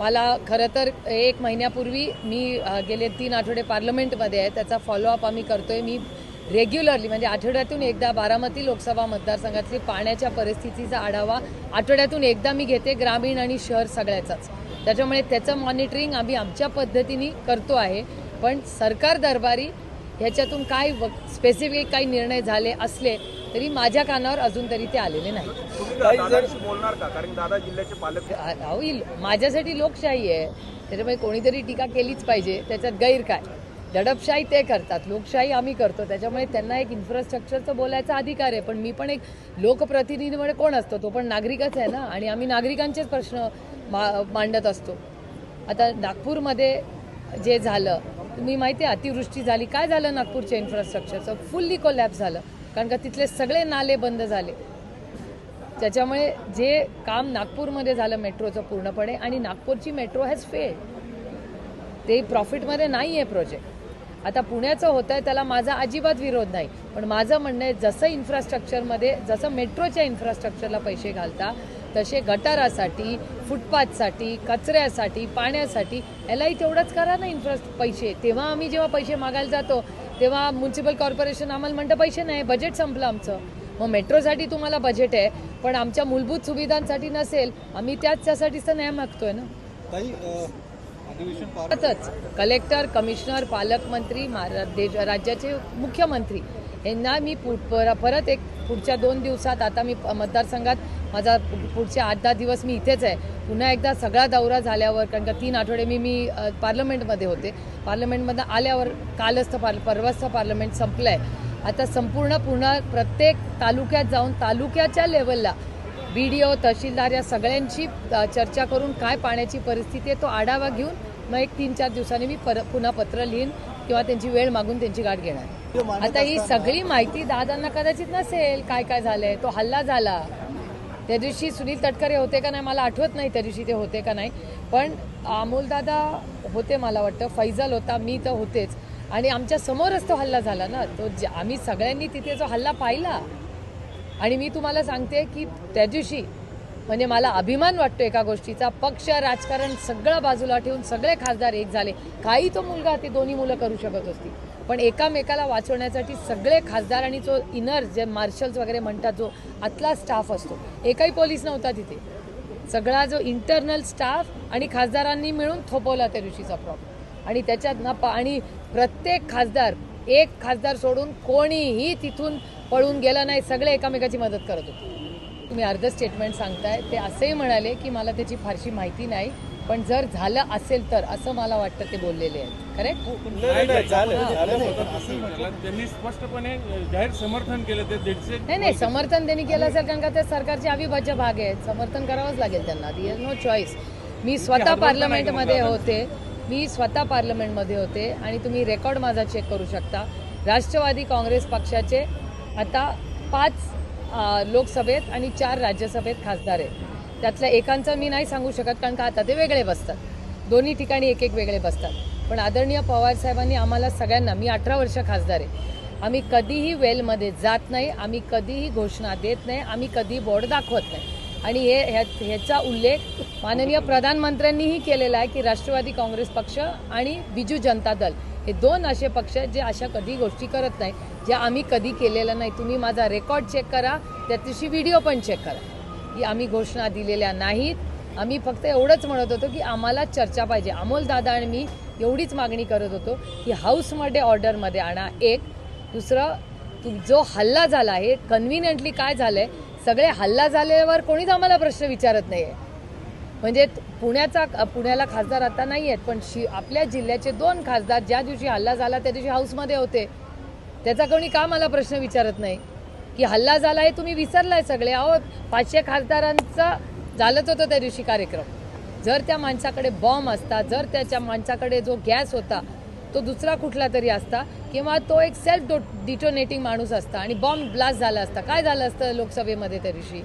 मला खरं तर एक महिन्यापूर्वी मी गेले तीन आठवडे पार्लमेंटमध्ये आहे. त्याचा फॉलोअप आम्ही करतोय. मी रेग्युलरली म्हणजे आठवड्यातून एकदा बारामती लोकसभा मतदारसंघातली पाण्याच्या परिस्थितीचा आढावा आठवड्यातून एकदा मी घेते ग्रामीण आणि शहर सगळ्याचाच. त्याच्यामुळे त्याचं मॉनिटरिंग आम्ही आमच्या पद्धतीने करतो आहे. पण सरकार दरबारी ह्याच्यातून काय स्पेसिफिक काही निर्णय झाले असले तरी माझ्या कानावर अजून तरी ते आलेले नाही बोलणार का? कारण दादा जिल्ह्याचे पालक होईल माझ्यासाठी लोकशाही आहे. त्याच्यामुळे कोणीतरी टीका केलीच पाहिजे. त्याच्यात गैर काय? दडपशाही ते करतात. लोकशाही आम्ही करतो. त्याच्यामुळे त्यांना एक इन्फ्रास्ट्रक्चरचं बोलायचा अधिकार आहे. पण मी पण एक लोकप्रतिनिधी म्हणजे कोण असतो? तो पण नागरिकच आहे ना? आणि आम्ही नागरिकांचेच प्रश्न मा मांडत असतो. आता नागपूरमध्ये जे झालं तुम्ही माहिती आहे अतिवृष्टी झाली. काय झालं नागपूरच्या इन्फ्रास्ट्रक्चरचं फुल्ली कोलॅप झालं. कारण का तिथले सगळे नाले बंद झाले. त्याच्यामुळे जे काम नागपूरमध्ये झालं मेट्रोचं पूर्णपणे आणि नागपूरची मेट्रो हॅज फेड ते प्रॉफिटमध्ये नाही आहे प्रोजेक्ट आता पुण्याचं होतं आहे त्याला माझा अजिबात विरोध नाही. पण माझं म्हणणं आहे जसं इन्फ्रास्ट्रक्चरमध्ये जसं मेट्रोच्या इन्फ्रास्ट्रक्चरला पैसे घालता तसे गटारासाठी फुटपाथसाठी कचऱ्यासाठी पाण्यासाठी यालाही तेवढंच करा ना इन्फ्रा पैसे. तेव्हा आम्ही जेव्हा पैसे मागायला जातो तेव्हा म्युन्सिपल कॉर्पोरेशन आम्हाला म्हणतं पैसे नाही बजेट संपलं आमचं. मग मेट्रोसाठी तुम्हाला बजेट आहे पण आमच्या मूलभूत सुविधांसाठी नसेल आम्ही त्याच त्यासाठीच तर न्याय मागतोय ना. कलेक्टर कमिशनर पालकमंत्री राज्याचे मुख्यमंत्री यांना मी पु- पर- परत एक पुढच्या दोन दिवसात आता मी मतदारसंघात माझा पुढचे आठ दहा दिवस मी इथेच आहे. पुन्हा एकदा सगळा दौरा झाल्यावर कारण का तीन आठवडे मी मी पार्लमेंटमध्ये होते. पार्लमेंटमध्ये आल्यावर कालच तर पार्ल परवाच पार्लमेंट संपलं आहे आता संपूर्ण पुन्हा प्रत्येक तालुक्यात जाऊन तालुक्याच्या लेवलला बी डी ओ तहसीलदार या सगळ्यांची चर्चा करून काय पाण्याची परिस्थिती आहे तो आढावा घेऊन मग एक तीन चार दिवसांनी मी पर पुन्हा पत्र लिहीन. किंवा त्यांची वेळ मागून त्यांची गाठ घेणार. आता ही सगळी माहिती दादांना कदाचित नसेल काय काय झालंय तो हल्ला झाला. त्या दिवशी सुनील तटकरे होते का नाही मला आठवत नाही त्या दिवशी ते होते का नाही. पण अमोलदादा होते मला वाटतं फैजल होता मी तर होतेच. आणि आमच्या समोरच तो हल्ला झाला ना. तो आम्ही सगळ्यांनी तिथे जो हल्ला पाहिला. आणि मी तुम्हाला सांगते की त्या दिवशी म्हणजे मला अभिमान वाटतो एका गोष्टीचा. पक्ष राजकारण सगळं बाजूला ठेवून सगळे खासदार एक झाले. काही तो मुलगा ते दोन्ही मुलं करू शकत असती पण एकामेकाला वाचवण्यासाठी सगळे खासदार आणि जो इनर जे मार्शल्स वगैरे म्हणतात जो आतला स्टाफ असतो एकही पोलीस नव्हता तिथे. सगळा जो इंटरनल स्टाफ आणि खासदारांनी मिळून थोपवला त्या दिवशीचा प्रॉब्लेम आणि त्याच्यात ना पा आणि प्रत्येक खासदार एक खासदार सोडून कोणीही तिथून पळून गेलं नाही सगळे एकामेकाची मदत करत होते. तुम्ही अर्ध स्टेटमेंट सांगताय. ते असंही म्हणाले की मला त्याची फारशी माहिती नाही पण जर झालं असेल तर असं मला वाटतं ते बोललेले आहेत. करेक्ट त्यांनी स्पष्टपणे जाहीर समर्थन केलं ते दीडशे नाही नाही समर्थन त्यांनी केलं असेल कारण का ते सरकारचे अविभाज्य भाग आहेत. समर्थन करावंच लागेल त्यांना. दी नो चॉईस मी स्वतः पार्लमेंटमध्ये होते. मी स्वतः पार्लमेंटमध्ये होते आणि तुम्ही रेकॉर्ड माझा चेक करू शकता. राष्ट्रवादी काँग्रेस पक्षाचे आता पाच लोकसभेत आणि चार राज्यसभेत खासदार आहेत. त्यातल्या एकांचं मी नाही सांगू शकत कारण का आता ते वेगळे बसतात. दोन्ही ठिकाणी एक एक वेगळे बसतात. पण आदरणीय पवार साहेबांनी आम्हाला सगळ्यांना मी अठरा वर्ष खासदार आहे. आम्ही कधीही वेलमध्ये जात नाही आम्ही कधीही घोषणा देत नाही आम्ही कधी बोर्ड दाखवत नाही. आणि हे ह्या ह्याचा उल्लेख माननीय प्रधानमंत्र्यांनीही केलेला आहे की राष्ट्रवादी काँग्रेस पक्ष आणि बिजू जनता दल हे दोन असे पक्ष आहेत जे अशा कधी गोष्टी करत नाही ज्या आम्ही कधी केलेल्या नाही. तुम्ही माझा रेकॉर्ड चेक करा त्या दिवशी व्हिडिओ पण चेक करा. की आम्ही घोषणा दिलेल्या नाहीत. आम्ही फक्त एवढंच म्हणत होतो की आम्हाला चर्चा पाहिजे. अमोल दादा आणि मी एवढीच मागणी करत होतो की हाऊसमध्ये ऑर्डरमध्ये आणा. एक. दुसरं तु- जो हल्ला झाला आहे कन्व्हिनियंटली काय झालं आहे सगळे हल्ला झाल्यावर कोणीच आम्हाला प्रश्न विचारत नाही आहे म्हणजे पुण्याचा पुण्याला खासदार आता नाही आहेत पण शि आपल्या जिल्ह्याचे दोन खासदार ज्या दिवशी हल्ला झाला त्या दिवशी हाऊसमध्ये होते. त्याचा कोणी का मला प्रश्न विचारत नाही? की हल्ला झाला हे तुम्ही विसरलाय सगळे. अहो पाचशे खासदारांचा झालंच होतं त्या दिवशी कार्यक्रम. जर त्या माणसाकडे बॉम्ब असता जर त्याच्या माणसाकडे जो गॅस होता तो दुसरा कुठला तरी असता किंवा तो एक सेल्फ डो डिटोनेटिंग माणूस असता आणि बॉम्ब ब्लास्ट झाला असता काय झालं असतं लोकसभेमध्ये त्या दिवशी?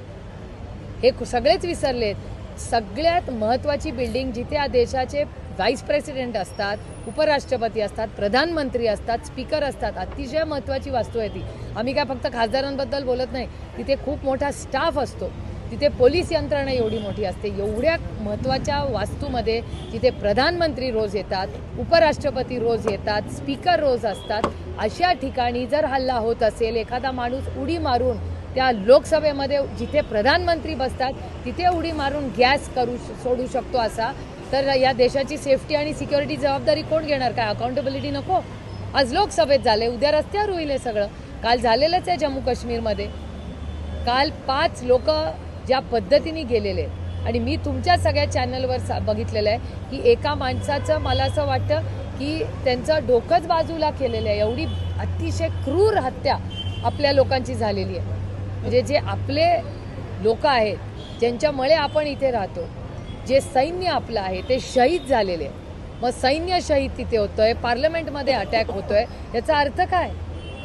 हे सगळेच विसरलेत. सगळ्यात महत्त्वाची बिल्डिंग जिथे या देशाचे व्हाईस प्रेसिडेंट असतात उपराष्ट्रपती असतात प्रधानमंत्री असतात स्पीकर असतात अतिशय महत्त्वाची वास्तू आहे ती. आम्ही काय फक्त खासदारांबद्दल बोलत नाही तिथे खूप मोठा स्टाफ असतो. तिथे पोलीस यंत्रणा एवढी मोठी असते एवढ्या महत्त्वाच्या वास्तूमध्ये जिथे प्रधानमंत्री रोज येतात उपराष्ट्रपती रोज येतात स्पीकर रोज असतात अशा ठिकाणी जर हल्ला होत असेल एखादा माणूस उडी मारून त्या लोकसभेमध्ये जिथे प्रधानमंत्री बसतात तिथे उडी मारून गॅस करू सोडू शकतो असा. तर या देशाची सेफ्टी आणि सिक्युरिटी जबाबदारी कोण घेणार? काय अकाउंटेबिलिटी नको? आज लोकसभेत झाले उद्या रस्त्यावर होईल हे सगळं. काल झालेलंच आहे जम्मू काश्मीरमध्ये काल पाच लोक ज्या पद्धतीने गेलेले आणि मी तुमच्या सगळ्या चॅनलवर सा- बघितलेलं आहे की एका माणसाचं मला असं वाटतं की त्यांचं डोकंच बाजूला केलेलं आहे. एवढी अतिशय क्रूर हत्या आपल्या लोकांची झालेली आहे. म्हणजे जे आपले लोक आहेत ज्यांच्यामुळे आपण इथे राहतो जे सैन्य आपलं आहे ते शहीद झालेले मग सैन्य शहीद तिथे होतोय पार्लमेंटमध्ये अटॅक होतोय याचा अर्थ काय?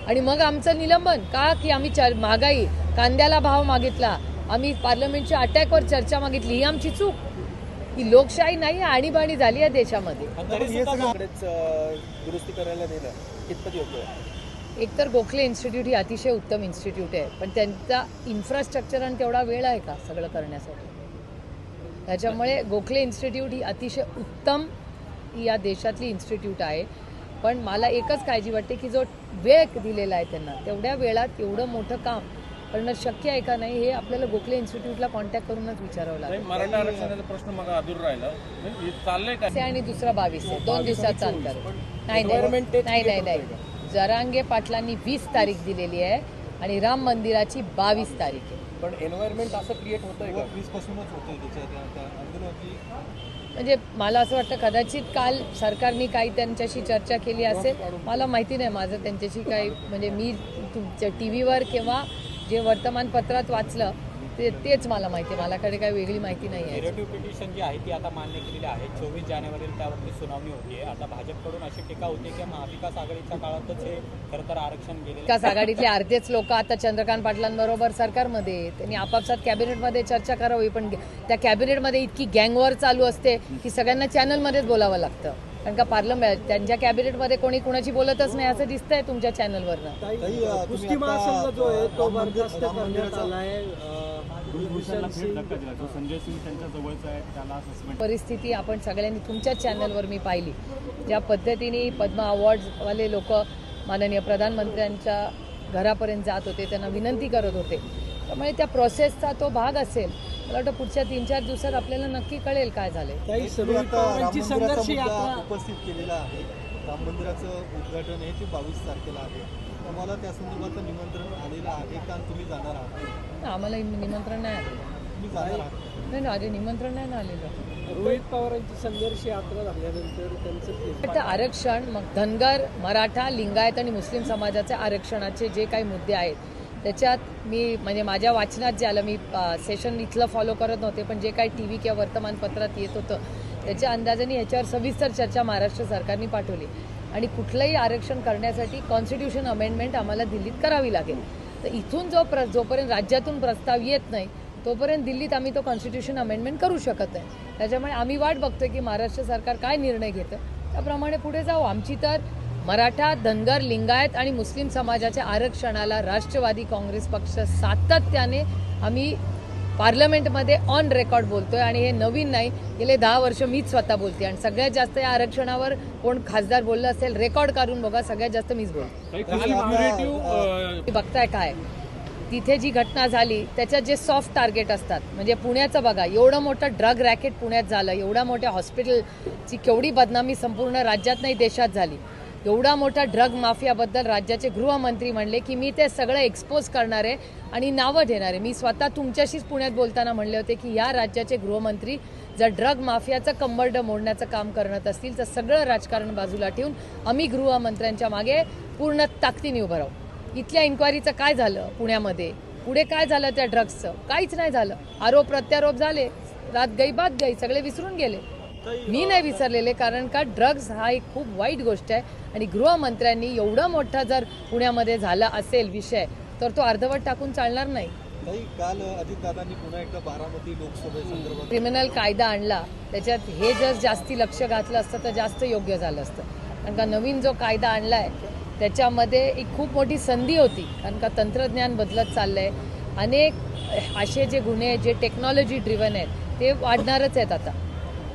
आणि मग आमचं निलंबन का की आम्ही चर महागाई कांद्याला भाव मागितला आम्ही पार्लमेंटच्या अटॅकवर चर्चा मागितली ही आमची चूक. ही लोकशाही नाही आणीबाणी झाली आहे देशामध्ये. दुरुस्ती करायला एकतर गोखले इन्स्टिट्यूट ही अतिशय उत्तम इन्स्टिट्यूट आहे पण त्यांचा इन्फ्रास्ट्रक्चर आणि तेवढा वेळ आहे का सगळं करण्यासाठी? त्याच्यामुळे गोखले इन्स्टिट्यूट ही अतिशय उत्तम या देशातली इन्स्टिट्यूट आहे. पण मला एकच काळजी वाटते की जो वेळ दिलेला आहे त्यांना तेवढ्या वेळात एवढं मोठं काम करणं शक्य आहे का नाही हे आपल्याला गोखले इन्स्टिट्यूटला कॉन्टॅक्ट करूनच विचारावं लागेल. मराठा आरक्षणाचा प्रश्न मग अधूर राहिला. आणि दुसरा बावीस आहे. दोन दिवसाचं अंतर नाही नाही नाही नाही नाही. जरांगे पाटलांनी वीस तारीख दिलेली आहे आणि राम मंदिराची बावीस तारीख आहे. पण एन्व्हायरमेंट असं क्रिएट का? आंदोलनाची. म्हणजे मला असं वाटतं कदाचित काल सरकारने काही त्यांच्याशी चर्चा केली असेल. मला माहिती नाही माझं त्यांच्याशी काही म्हणजे मी तुमच्या टी व्हीवर किंवा जे वर्तमानपत्रात वाचलं ते तेच मला माहिती आहे. मलाकडे काही वेगळी माहिती नाही आहे. नेगेटिव्ह पिटिशन जी आहे ती आता मान्य केलेली आहे. चोवीस जानेवारीला त्यावरती सुनावणी होती. आता भाजपकडून अशी टीका होती की महाविकास आघाडीच्या काळातच हे खरं तर आरक्षण गेलेलं विकास आघाडीतले अर्धेच लोक आता चंद्रकांत पाटलांबरोबर सरकारमध्ये आहेत. त्यांनी आपापसात कॅबिनेटमध्ये चर्चा करावी पण त्या कॅबिनेटमध्ये इतकी गँगवर चालू असते की सगळ्यांना चॅनलमध्येच बोलावं लागतं. कारण का पार्लमेंट त्यांच्या कॅबिनेटमध्ये कोणी कुणाची बोलतच नाही असं दिसतंय तुमच्या चॅनलवरनं. कुस्ती महासंघ जो आहे तो बरखास्त करण्यात आला संजय सिंग त्यांच्या जवळचा आहे त्याला सस्पेंड परिस्थिती आपण सगळ्यांनी तुमच्याच चॅनलवर मी पाहिली. ज्या पद्धतीने पद्मा अवॉर्ड्सवाले लोक माननीय प्रधानमंत्र्यांच्या घरापर्यंत जात होते त्यांना विनंती करत होते. त्यामुळे त्या प्रोसेसचा तो भाग असेल. मला वाटतं पुढच्या तीन चार दिवसात आपल्याला नक्की कळेल काय झालंय. मंदिराचा मुद्दा उपस्थित केलेला आहे. राम मंदिराचं उद्घाटन हे ते बावीस तारखेला आहे. तुम्हाला त्या संदर्भाचं निमंत्रण आलेलं आहे का? तुम्ही जाणार आहात? आम्हाला निमंत्रण नाही आलेलं. तुम्ही जाणार आहात? नाही ना अरे निमंत्रण नाही ना आलेलं. रोहित पवारांची संघर्ष यात्रा झाल्यानंतर त्यांचं आरक्षण मग धनगर मराठा लिंगायत आणि मुस्लिम समाजाचे आरक्षणाचे जे काही मुद्दे आहेत त्याच्यात मी म्हणजे माझ्या वाचनात जे आलं मी सेशन इथलं फॉलो करत नव्हते पण जे काही टी व्ही किंवा वर्तमानपत्रात येत होतं त्याच्या अंदाजाने ह्याच्यावर सविस्तर चर्चा महाराष्ट्र सरकारने पाठवली. आणि कुठलंही आरक्षण करण्यासाठी कॉन्स्टिट्यूशन अमेंडमेंट आम्हाला दिल्लीत करावी लागेल. तर इथून जो प्र जोपर्यंत राज्यातून प्रस्ताव येत नाही तोपर्यंत दिल्लीत आम्ही तो कॉन्स्टिट्यूशन अमेंडमेंट करू शकत नाही. त्याच्यामुळे आम्ही वाट बघतोय की महाराष्ट्र सरकार काय निर्णय घेतं. त्याप्रमाणे पुढे जाऊ आमची तर मराठा धनगर लिंगायत आणि मुस्लिम समाजाच्या आरक्षणाला राष्ट्रवादी काँग्रेस पक्ष सातत्याने आम्ही पार्लमेंटमध्ये ऑन रेकॉर्ड बोलतोय आणि हे नवीन नाही गेले दहा वर्ष मीच स्वतः बोलते आणि सगळ्यात जास्त या आरक्षणावर कोण खासदार बोललं असेल रेकॉर्ड काढून बघा सगळ्यात जास्त मीच बोलते. तुम्ही बघताय काय? तिथे जी घटना झाली त्याच्यात जे सॉफ्ट टार्गेट असतात म्हणजे पुण्याचं बघा एवढं मोठं ड्रग रॅकेट पुण्यात झालं एवढ्या मोठ्या हॉस्पिटलची केवढी बदनामी संपूर्ण राज्यात नाही देशात झाली. एवढा मोठा ड्रग माफियाबद्दल राज्याचे गृहमंत्री म्हणले की मी ते सगळं एक्सपोज करणार आहे आणि नावं देणार आहे. मी स्वतः तुमच्याशीच पुण्यात बोलताना म्हणले होते की या राज्याचे गृहमंत्री जर ड्रग माफियाचं कंबरड मोडण्याचं काम करत असतील तर सगळं राजकारण बाजूला ठेवून आम्ही गृहमंत्र्यांच्या मागे पूर्ण ताकदीने उभं राहू. इथल्या इन्क्वायरीचं काय झालं पुण्यामध्ये? पुढे काय झालं त्या ड्रग्सचं काहीच नाही झालं. आरोप प्रत्यारोप झाले. रात गई बात गई सगळे विसरून गेले. मी नाही विसरलेले कारण का ड्रग्ज हा एक खूप वाईट गोष्ट आहे आणि गृहमंत्र्यांनी एवढा मोठा जर पुण्यामध्ये झाला असेल विषय तर तो अर्धवट टाकून चालणार नाही. काल अजितदादांनी पुन्हा एकदा बारामती लोकसभेसंदर्भात क्रिमिनल कायदा आणला. त्याच्यात हे जर जास्ती लक्ष घातलं असतं तर जास्त योग्य झालं असतं. कारण का नवीन जो कायदा आणलाय त्याच्यामध्ये एक खूप मोठी संधी होती. कारण का तंत्रज्ञान बदलत चाललंय. अनेक असे जे गुन्हे आहेत जे टेक्नॉलॉजी ड्रिव्हन आहेत ते वाढणारच आहेत आता.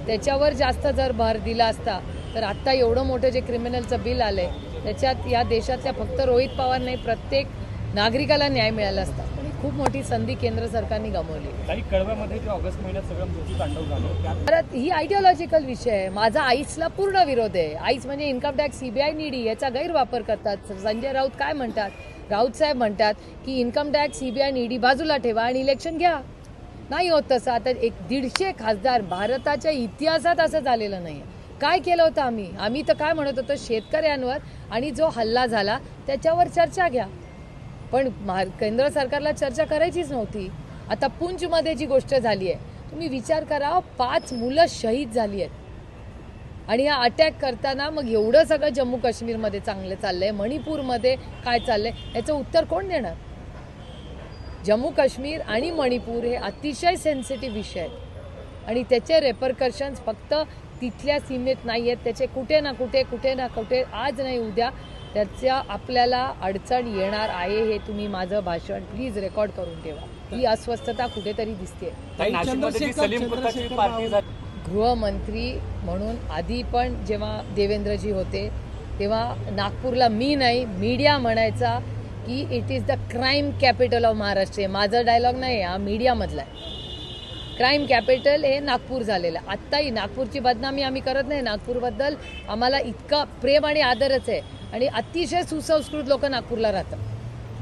त्याच्यावर जास्त जर भर दिला असता तर आत्ता एवढं मोठं जे क्रिमिनलचं बिल आलं आहे त्याच्यात या देशातल्या फक्त रोहित पवार नाही प्रत्येक नागरिकाला न्याय मिळाला असता. खूप मोठी संधी केंद्र सरकारने गमावली. काही कळव्यामध्ये जे ऑगस्ट महिन्यात सगळं मृत्यू तांडव झालं. त्यात परत ही आयडिओलॉजिकल विषय आहे. माझा आईसला पूर्ण विरोध आहे. आईस म्हणजे इन्कम टॅक्स सीबीआय निडी याचा गैरवापर करतात. संजय राऊत काय म्हणतात? राऊत साहेब म्हणतात की इन्कम टॅक्स सीबीआय निडी बाजूला ठेवा आणि इलेक्शन घ्या. नाही होत तसं. आता एक दीडशे खासदार भारताच्या इतिहासात असं झालेलं नाही काय केलं होतं आम्ही? आम्ही तर काय म्हणत होतो शेतकऱ्यांवर आणि जो हल्ला झाला त्याच्यावर चर्चा घ्या. पण केंद्र सरकारला चर्चा करायचीच नव्हती. आता पुंजमध्ये जी गोष्ट झाली आहे तुम्ही विचार करा पाच मुलं शहीद झाली आहेत. आणि हा अटॅक करताना मग एवढं सगळं जम्मू काश्मीरमध्ये चांगलं चाललंय मणिपूरमध्ये काय चाललंय याचं उत्तर कोण देणार? जम्मू काश्मीर आणि मणिपूर हे अतिशय सेन्सिटिव्ह विषय आहेत. आणि त्याचे रेपरकर्शन्स फक्त तिथल्या सीमेत नाही आहेत. त्याचे कुठे ना कुठे कुठे ना कुठे आज नाही उद्या त्याच्या आपल्याला अडचण येणार आहे हे तुम्ही माझं भाषण प्लीज रेकॉर्ड करून ठेवा. ही अस्वस्थता कुठेतरी दिसते गृहमंत्री म्हणून आधी पण जेव्हा देवेंद्रजी होते तेव्हा नागपूरला मी नाही मीडिया म्हणायचा की it is the crime capital of Maharashtra हे माझा डायलॉग नाही हा मीडियामधला आहे. क्राईम कॅपिटल हे नागपूर झालेलं आहे. आत्ताही नागपूरची बदनामी आम्ही करत नाही. नागपूरबद्दल आम्हाला इतका प्रेम आणि आदरच आहे. आणि अतिशय सुसंस्कृत लोक नागपूरला राहतात.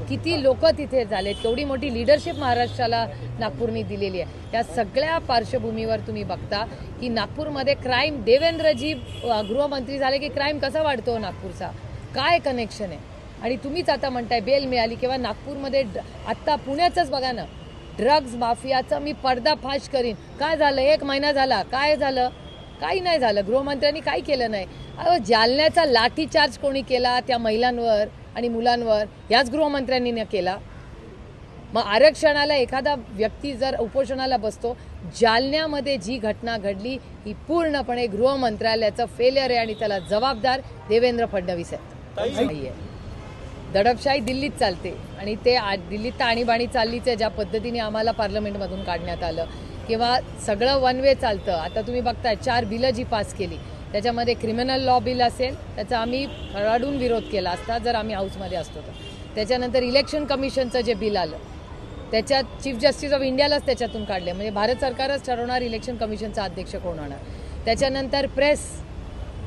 किती लोक तिथे झालेत केवढी मोठी लिडरशिप महाराष्ट्राला नागपूरनी दिलेली आहे. या सगळ्या पार्श्वभूमीवर तुम्ही बघता की नागपूरमध्ये क्राईम देवेंद्रजी गृहमंत्री झाले की क्राईम कसा वाढतो नागपूरचा? काय कनेक्शन आहे? आणि तुम्हीच आता म्हणताय बेल मिळाली किंवा नागपूरमध्ये आत्ता पुण्याचंच बघा ना ड्रग्ज माफियाचा मी पर्दाफाश करीन. काय झालं? एक महिना झाला. काय झालं? काही नाही झालं. गृहमंत्र्यांनी काही केलं नाही. अहो जालन्याचा लाठीचार्ज कोणी केला त्या महिलांवर आणि मुलांवर? याच गृहमंत्र्यांनी न केला. मग आरक्षणाला एखादा व्यक्ती जर उपोषणाला बसतो जालन्यामध्ये जी घटना घडली ही पूर्णपणे गृहमंत्रालयाचं फेलियर आहे आणि त्याला जबाबदार देवेंद्र फडणवीस आहेत. दडपशाही दिल्लीत चालते. आणि ते आ- दिल्लीत तर आणीबाणी चाललीच आहे ज्या पद्धतीने आम्हाला पार्लमेंटमधून काढण्यात आलं. किंवा सगळं वन वे चालतं. आता तुम्ही बघताय चार बिलं जी पास केली. त्याच्यामध्ये क्रिमिनल लॉ बिल असेल त्याचा आम्ही खराडून विरोध केला. असता जर आम्ही हाऊसमध्ये असतो तर. त्याच्यानंतर इलेक्शन कमिशनचं जे बिल आलं त्याच्यात चीफ जस्टिस ऑफ इंडियालाच त्याच्यातून काढले. म्हणजे भारत सरकारच ठरवणार इलेक्शन कमिशनचा अध्यक्ष कोण होणार. त्याच्यानंतर प्रेस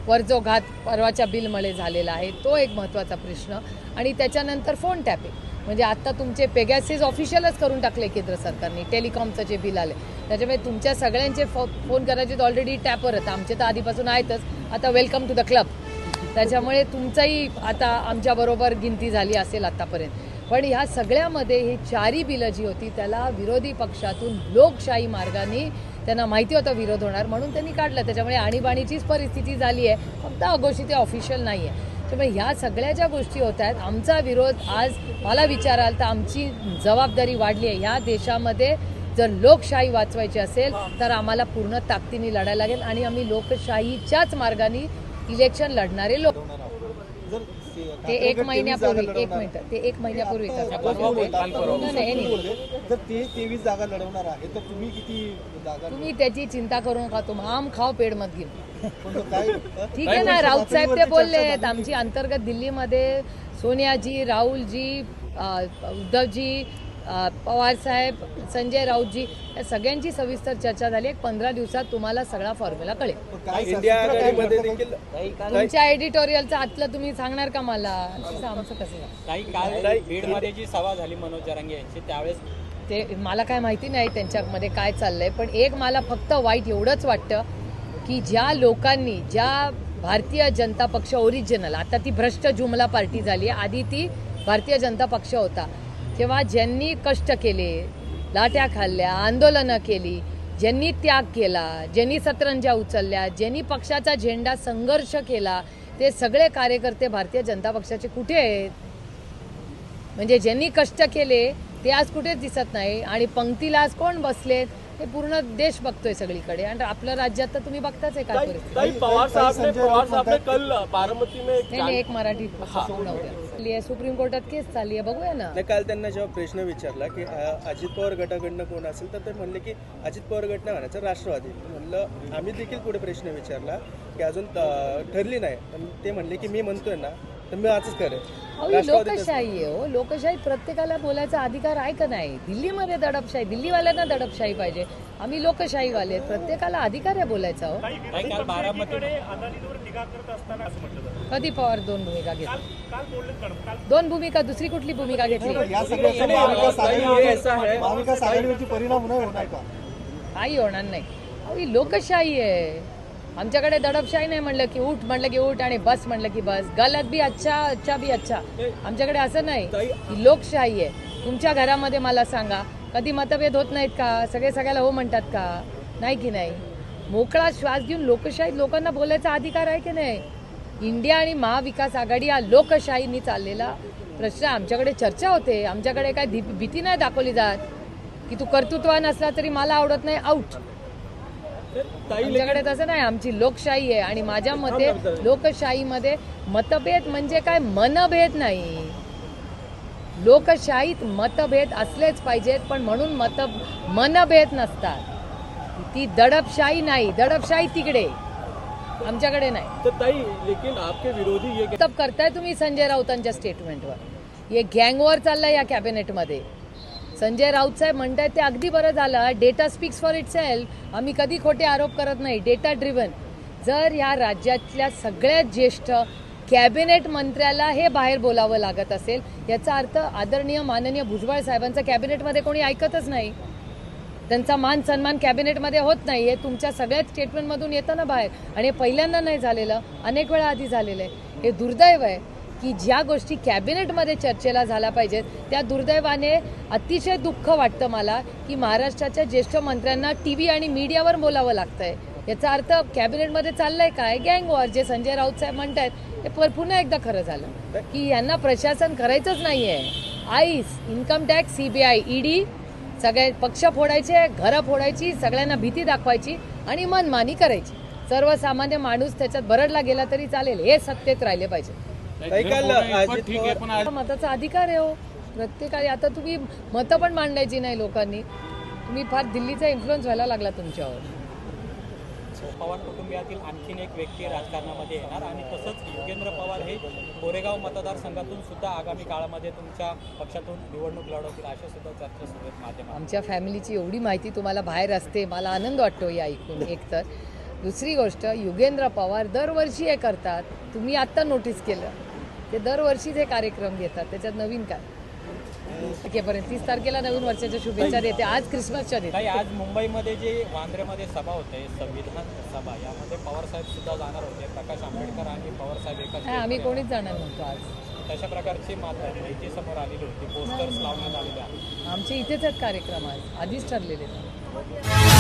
वर जो घात परवाच्या बिलमध्ये झालेला आहे तो एक महत्त्वाचा प्रश्न. आणि त्याच्यानंतर फोन टॅपिंग म्हणजे आत्ता तुमचे पेगॅसेस ऑफिशियलच करून टाकले केंद्र सरकारने टेलिकॉमचं जे बिल आले त्याच्यामुळे तुमच्या सगळ्यांचे फो फोन करायचे ऑलरेडी टॅपवर आहेत आमचे तर आधीपासून आहेतच. आता वेलकम टू द क्लब त्याच्यामुळे तुमचाही आता आमच्याबरोबर गिनती झाली असेल आत्तापर्यंत पण ह्या सगळ्यामध्ये ही चारी बिलं जी होती त्याला विरोधी पक्षातून लोकशाही मार्गाने त्यांना माहिती होतं विरोध होणार म्हणून त्यांनी काढलं. त्याच्यामुळे आणीबाणीचीच परिस्थिती झाली आहे. फक्त अघोषित ऑफिशियल नाही आहे त्यामुळे ह्या सगळ्या ज्या गोष्टी होत आहेत आमचा विरोध आज मला विचाराल तर आमची जबाबदारी वाढली आहे. ह्या देशामध्ये जर लोकशाही वाचवायची असेल तर आम्हाला पूर्ण ताकदीने लढायला लागेल आणि आम्ही लोकशाहीच्याच मार्गाने इलेक्शन लढणारे लोक ते एक महिन्यापूर्वी तेवीस जागा एक लढवणार. मिनिट ते एक महिन्यापूर्वी ते तेवीस जागा लढवणार आहे. तर तुम्ही किती जागा तुम्ही त्याची चिंता करू नका तुम आम खाव पेड मत घेऊ पण तो काय ठीक आहे ना राऊत साहेब ते बोलले आहेत आमची अंतर्गत दिल्लीमध्ये सोनियाजी राहुलजी उद्धवजी अ, पवार साहेब संजय राऊतजी या सगळ्यांची सविस्तर चर्चा झाली. एक पंधरा दिवसात तुम्हाला सगळा फॉर्म्युला कळेल. तुमच्या एडिटोरियलचं आतलं तुम्ही सांगणार का मला? असं आमचं कसं आहे? काही काल बीडमध्ये जी सभा झाली मनोज जरांगे यांची त्यावेळेस ते मला काय माहिती नाही त्यांच्यामध्ये काय चाललंय पण एक मला फक्त वाईट एवढंच वाटतं की ज्या लोकांनी ज्या भारतीय जनता पक्ष ओरिजिनल आता ती भ्रष्ट जुमला पार्टी झाली. आहे आधी ती भारतीय जनता पक्ष होता. तेव्हा ज्यांनी कष्ट केले लाट्या खाल्ल्या आंदोलनं केली ज्यांनी त्याग केला ज्यांनी सतरंजा उचलल्या ज्यांनी पक्षाचा झेंडा संघर्ष केला ते सगळे कार्यकर्ते भारतीय जनता पक्षाचे कुठे आहेत? म्हणजे ज्यांनी कष्ट केले ते आज कुठेच दिसत नाही आणि पंक्तीला आज कोण बसलेत? हे पूर्ण देश बघतोय सगळीकडे. आणि आपल्या राज्यात तर तुम्ही बघताच आहे काय परिस्थिती. पवार साहब ने संजय पवार राउत साहब ने म्हणतात कल बारामती में एक नाही नाही, एक मराठी पूर्ण होत्या सुप्रीम कोर्टात केस चालली आहे बघूया ना. नाही काल त्यांना जेव्हा प्रश्न विचारला की अ, अजित पवार गटाकडनं कोण असेल तर ते म्हणले की अजित पवार गट नाही म्हणायचं राष्ट्रवादी. म्हणलं आम्ही देखील पुढे प्रश्न विचारला की अजून अ, ठरली नाही. पण ते म्हणले की मी म्हणतोय ना तर मी आजच करेन. अहो, ही लोकशाही आहे हो. लोकशाही प्रत्येकाला बोलायचा अधिकार आहे का नाही? दिल्लीमध्ये दडपशाही दिल्लीवाल्यांना दडपशाही पाहिजे. आम्ही लोकशाहीवाले आहेत. प्रत्येकाला अधिकार आहे बोलायचा हो. काही काल बारामती कधी पवार दोन भूमिका घेतली दोन भूमिका दुसरी कुठली भूमिका घेतली? या सगळ्याचा महाविकास आघाडीवरती महाविकास आघाडीवरती परिणाम नाही होणार का? काही होणार नाही. अहो, ही लोकशाही आहे. आमच्याकडे दडपशाही नाही म्हणलं की उठ म्हणलं की उठ आणि बस म्हणलं की बस. गलत बी अच्छा अच्छा बी अच्छा. आमच्याकडे असं नाही. ही लोकशाही आहे. तुमच्या घरामध्ये मला सांगा कधी मतभेद होत नाहीत का? सगळे सगळ्याला हो म्हणतात का? नाही की नाही? मोकळा श्वास घेऊन लोकशाहीत लोकांना बोलायचा अधिकार आहे की नाही? इंडिया आणि महाविकास आघाडी हा लोकशाहीनी चाललेला प्रश्न. आमच्याकडे चर्चा होते. आमच्याकडे काय भीती नाही दाखवली जात की तू कर्तृत्वान असला तरी मला आवडत नाही. आउट आमच्याकडे तसं नाही आमची लोकशाही आहे आणि माझ्या मते लोकशाहीमध्ये मतभेद म्हणजे काय? मनभेद नाही. लोकशाहीत मतभेद असलेच पाहिजेत पण म्हणून मत मनभेद नसतात. ती दडपशाही नाही. दडपशाही तिकडे. आमच्याकडे नाही. तर ताई लेकिन आपके विरोधी ये करताय तुम्ही संजय राऊतांच्या स्टेटमेंटवर हे गँगवर चाललंय या कॅबिनेटमध्ये संजय राऊत साहेब म्हणताय ते अगदी बरं झालं. Data speaks for itself आम्ही कधी खोटे आरोप करत नाही. डेटा ड्रिव्हन जर या राज्यातल्या सगळ्यात ज्येष्ठ कॅबिनेट मंत्र्याला हे बाहेर बोलावं लागत असेल याचा अर्थ आदरणीय माननीय भुजबळ साहेबांचं कॅबिनेटमध्ये कोणी ऐकतच नाही. त्यांचा मान सन्मान कॅबिनेटमध्ये होत नाही. हे तुमच्या सगळ्याच स्टेटमेंटमधून येतं ना बाहेर. आणि हे पहिल्यांदा नाही झालेलं अनेक वेळा आधी झालेलं आहे. हे दुर्दैव आहे. की ज्या गोष्टी कॅबिनेटमध्ये चर्चेला झाल्या पाहिजेत त्या दुर्दैवाने अतिशय दुःख वाटतं मला की महाराष्ट्राच्या ज्येष्ठ मंत्र्यांना टी व्ही आणि मीडियावर बोलावं लागतंय. याचा अर्थ कॅबिनेटमध्ये चाललंय काय? गँग वॉर जे संजय राऊत साहेब म्हणतायत ते पर- पुन्हा एकदा खरं झालं. की यांना प्रशासन करायचंच नाहीये. आईस इन्कम टॅक्स सीबीआय ईडी सगळे पक्ष फोडायचे घरं फोडायची सगळ्यांना भीती दाखवायची आणि मनमानी करायची. सर्वसामान्य माणूस त्याच्यात बरडला गेला तरी चालेल हे सत्तेत राहिले पाहिजे. नाही, घर फोडणं इतपत ठीक आहे पण आज मताचा अधिकार आहे हो. प्रत्येकाने आता तुम्ही मतं पण मांडायची नाही लोकांनी. तुम्ही फार दिल्लीचा इन्फ्लुएन्स व्हायला लागला तुमच्यावर. पवार कुटुंबियातील आणखीन एक व्यक्ती राजकारणामध्ये येणार आणि तसंच योगेंद्र पवार हे कोरेगाव मतदारसंघातून सुद्धा आगामी काळामध्ये तुमच्या पक्षातून निवडणूक लढवतील अशा सुद्धा चर्चा सुरू आहेत माध्यमात आमच्या फॅमिलीची एवढी माहिती तुम्हाला बाहेर असते. मला आनंद वाटतो या ऐकून. एकतर दुसरी गोष्ट युगेंद्र पवार दरवर्षी हे करतात. तुम्ही आत्ता नोटीस केलं. ते दरवर्षीच हे कार्यक्रम घेतात त्याच्यात नवीन काय? तारखेपर्यंत तीस तारखेला नवीन वर्षाच्या शुभेच्छा देते. आज क्रिसमसच्या देते आज मुंबईमध्ये जे वांद्र्यामध्ये सभा होते संविधान सभा यामध्ये पवार साहेब सुद्धा जाणार होते प्रकाश आंबेडकर आणि पवार साहेब एका नाही, आम्ही कोणीच जाणार नव्हतो आज. तशा प्रकारची मात्र माहिती समोर आलेली होती पोस्टर्स लावण्यात आलेले आहेत आमचे इथेच आहेत कार्यक्रम आज आधीच ठरलेले. आहेत.